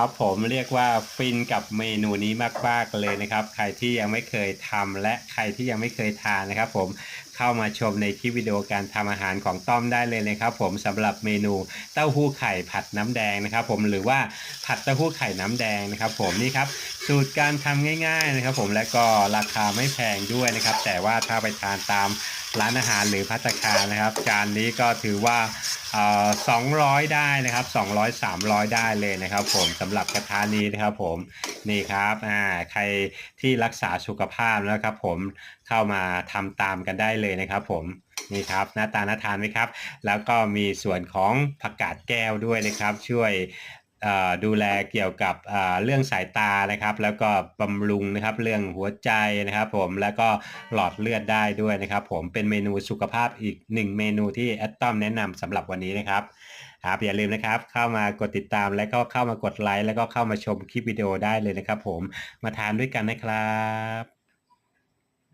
ครับผมเรียกว่าฟินกับเมนูนี้มากๆเลยนะครับ ใครที่ยังไม่เคยทำและใครที่ยังไม่เคยทานนะครับ ผมเข้ามาชมในคลิปวิดีโอการทำอาหารของต้อมได้เลยนะครับ ผมสำหรับเมนูเต้าหู้ไข่ผัดน้ำแดงนะครับ ผมหรือว่าผัดเต้าหู้ไข่น้ำแดงนะครับ ผมนี่ครับสูตรการทำง่าย ๆนะครับ ผมและก็ราคาไม่แพงด้วยนะครับ แต่ว่าถ้าไปทานตาม ร้านอาหารหรือพัตคานะครับ จานนี้ก็ถือว่าสองร้อยได้นะครับ200 300ได้เลยนะครับ ผมสำหรับกระทะนี้นะครับผมนี่ครับอ่าใครที่รักษาสุขภาพนะครับ ผมเข้ามาทำตามกันได้เลยนะครับ ผมนี่ครับหน้าตาน่าทานไหมครับ แล้วก็มีส่วนของผักกาดแก้วด้วยนะครับ ช่วย ดูแลเกี่ยวกับเรื่องสายตานะครับ แล้วก็บำรุงนะครับเรื่องหัวใจนะครับผมแล้วก็หลอดเลือดได้ด้วยนะครับ ผมเป็นเมนูสุขภาพอีกหนึ่งเมนูที่แอดตอมแนะนำสำหรับวันนี้นะครับครับอย่าลืมนะครับเข้ามากดติดตามแล้วก็เข้ามากดไลค์แล้วก็เข้ามาชมคลิปวิดีโอได้เลยนะครับ ผมมาทานด้วยกันนะครับ